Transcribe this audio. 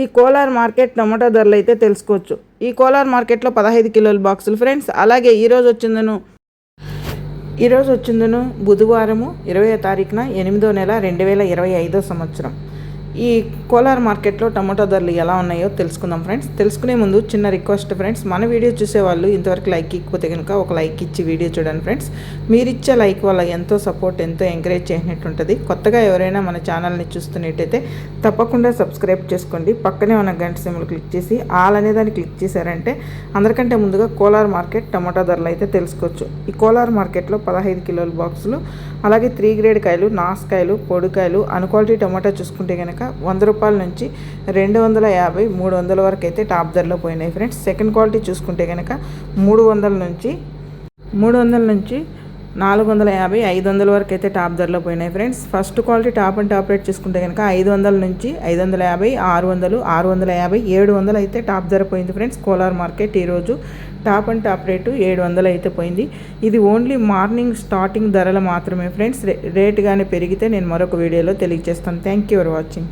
ఈ కోలార్ మార్కెట్ టమాటా ధరలు అయితే తెలుసుకోవచ్చు. ఈ కోలార్ మార్కెట్లో పదహైదు కిలోల బాక్సులు ఫ్రెండ్స్. అలాగే ఈరోజు వచ్చిందను ఈరోజు వచ్చిందను బుధవారము ఇరవై తారీఖున ఎనిమిదో నెల రెండు వేల ఇరవై ఐదో సంవత్సరం. ఈ కోలార్ మార్కెట్లో టమాటో ధరలు ఎలా ఉన్నాయో తెలుసుకుందాం ఫ్రెండ్స్. తెలుసుకునే ముందు చిన్న రిక్వెస్ట్ ఫ్రెండ్స్. మన వీడియో చూసేవాళ్ళు ఇంతవరకు లైక్ ఇకపోతే కనుక ఒక లైక్ ఇచ్చి వీడియో చూడండి ఫ్రెండ్స్. మీరు ఇచ్చే లైక్ వల్ల ఎంతో సపోర్ట్ ఎంతో ఎంకరేజ్ చేసినట్టు ఉంటుంది. కొత్తగా ఎవరైనా మన ఛానల్ని చూస్తున్నట్టయితే తప్పకుండా సబ్స్క్రైబ్ చేసుకోండి. పక్కనే ఉన్న గంట సిమ్లు క్లిక్ చేసి ఆల్ అనే దాన్ని క్లిక్ చేశారంటే అందరికంటే ముందుగా కోలార్ మార్కెట్ టమాటా ధరలు అయితే తెలుసుకోవచ్చు. ఈ కోలార్ మార్కెట్లో పదహైదు కిలోల బాక్సులు అలాగే త్రీ గ్రేడ్ కాయలు నాసుకాయలు పొడికాయలు అన్క్వాలిటీ టమాటా చూసుకుంటే కనుక వంద రూపాయల నుంచి రెండు వందల యాభై మూడు వందల వరకు అయితే టాప్ ధరలో పోయినాయి ఫ్రెండ్స్. సెకండ్ క్వాలిటీ చూసుకుంటే కనుక మూడు వందల నుంచి మూడు వందల నుంచి నాలుగు వందల యాభై ఐదు వందల వరకు అయితే టాప్ ధరలో పోయినాయి friends. First quality top and top rate చూసుకుంటే కనుక ఐదు వందల నుంచి ఐదు వందల యాభై ఆరు వందలు ఆరు వందల యాభై ఏడు వందలు అయితే టాప్ ధర పోయింది ఫ్రెండ్స్. కోలార్ మార్కెట్ ఈరోజు టాప్ అండ్ టాప్ రేటు ఏడు వందలు అయితే పోయింది. ఇది ఓన్లీ మార్నింగ్ స్టార్టింగ్ ధరలు మాత్రమే ఫ్రెండ్స్. రేట్ కానీ పెరిగితే నేను మరొక వీడియోలో తెలియజేస్తాను. Thank you for watching.